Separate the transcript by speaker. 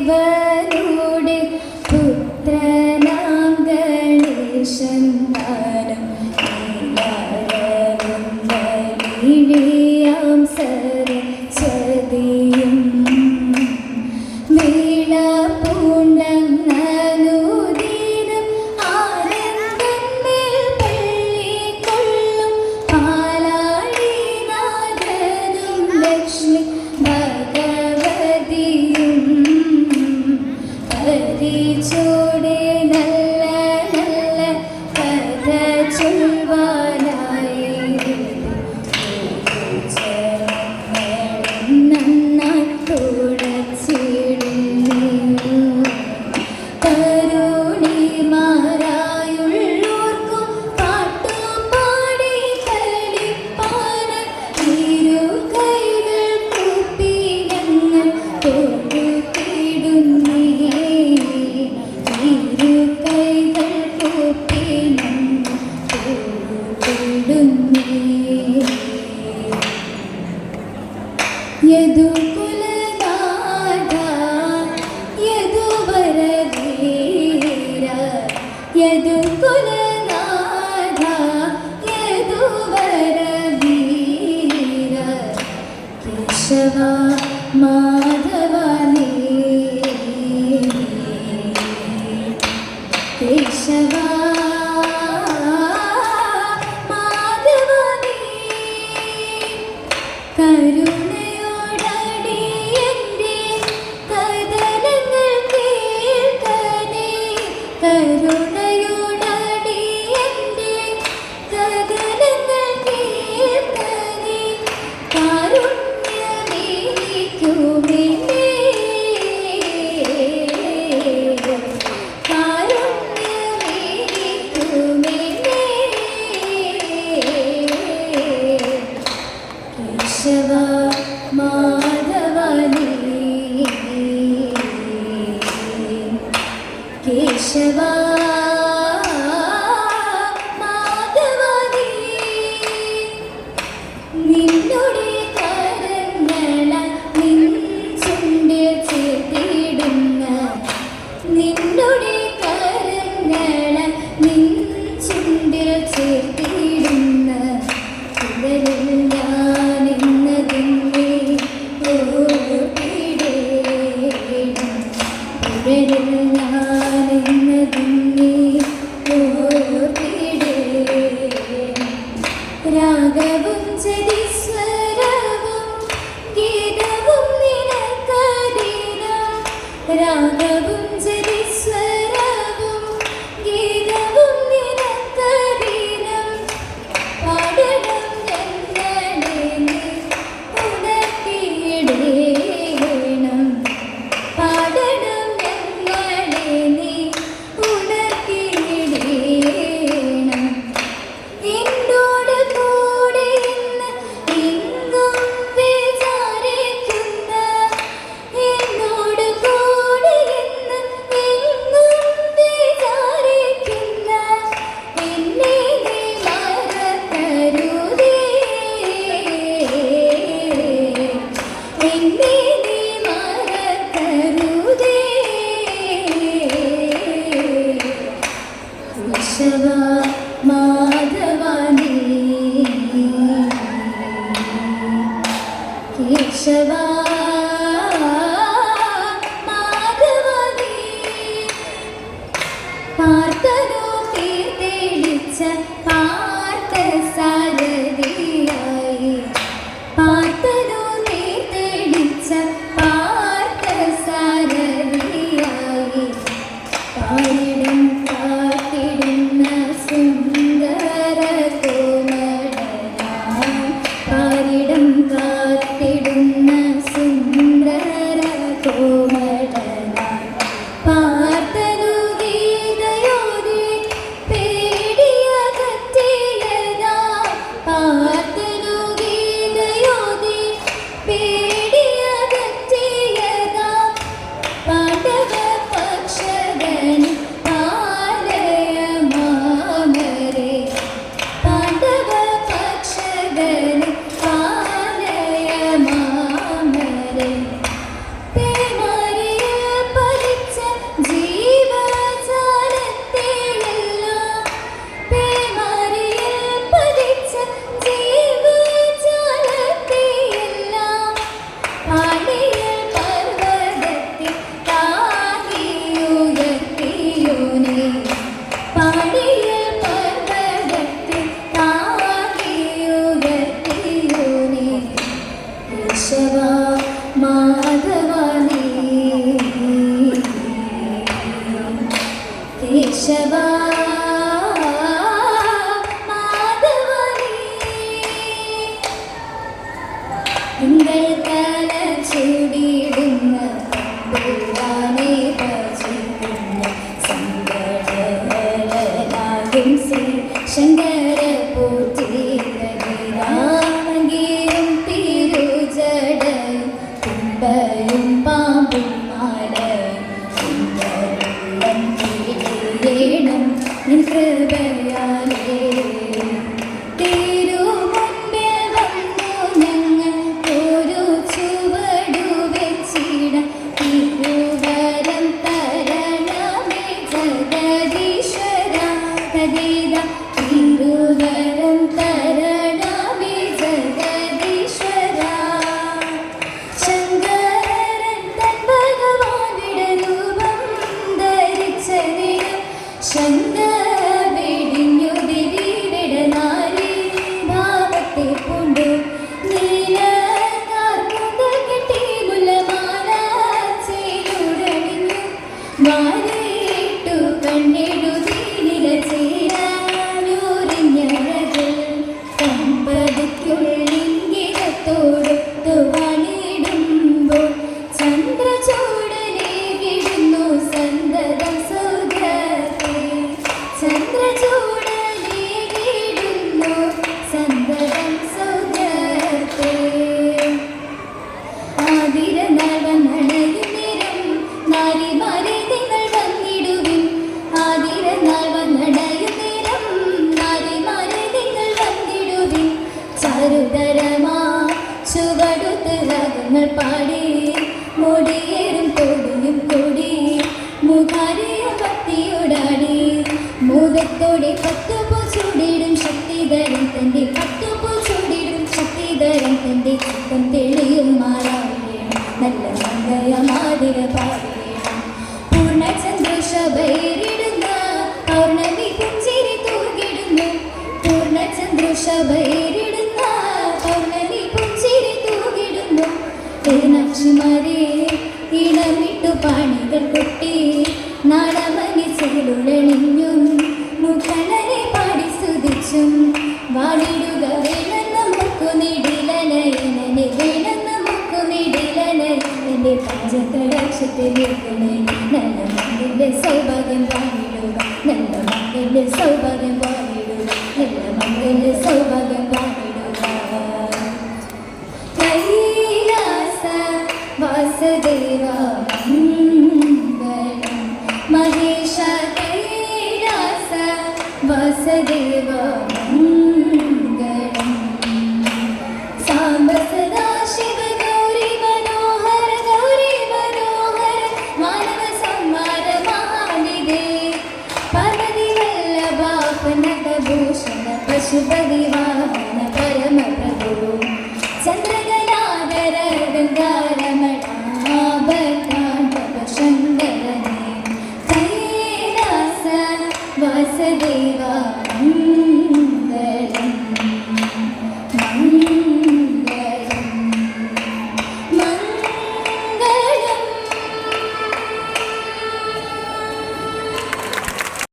Speaker 1: river Keshava മാധവനേ Keshava ചേർത്തിടുന്ന തുടരിൽ ഞാൻ ഇന്നതിന്റെ തുടരിൽ ഞാൻ ഇന്നതിന്റെ രാഗവും ചരിസ്വരവും ഗീതവും നിനക്കരീന രാഗവും കേശവ മാധവനേ തിങ്കൾ കല ചൂടിടുന്ന ഭജിക്കുന്ന സങ്കടഹരനാകും ശ്രീ ശങ്കര പാടി മുടിയേറും കൊടി ചൂടിടും ശക്തിധരൻ തന്റെ ചിത്തം തെളിയും നല്ല പൂർണചന്ദ്രശബൈരിടുന്ന പൗർണമി പുഞ്ചിരി തൂകിടുന്നു. പൂർണചന്ദ്രശബൈരിടുന്ന തിരുനക്ഷിമാരെ ഇടമിട്ടു പാണികൾ കൊട്ടി നാടമണി ചെലുളണിഞ്ഞും മുഖണനെ പാടി സ്തുതിച്ചും വാടിടുക വേണം നമുക്കു നിടിലനയനെ വേണം നമുക്കു നിടിലനയനെ വീഴ്ത്തണേ നല്ല മകന്റെ സൗഭാഗ്യം പാടിടുക നല്ല മകന്റെ സൗഭാഗ്യം വാസുദേവ മംഗളം മഹേശ കൈലാസ വാസുദേവ മംഗളം സാംബ സദാ ശിവ ഗൗരി മനോഹര ഗൗരി മനോഹര മാനവ സംഹാര മഹാനിധേ പാർവതി വല്ലഭ കനകഭൂഷണ പശുപതി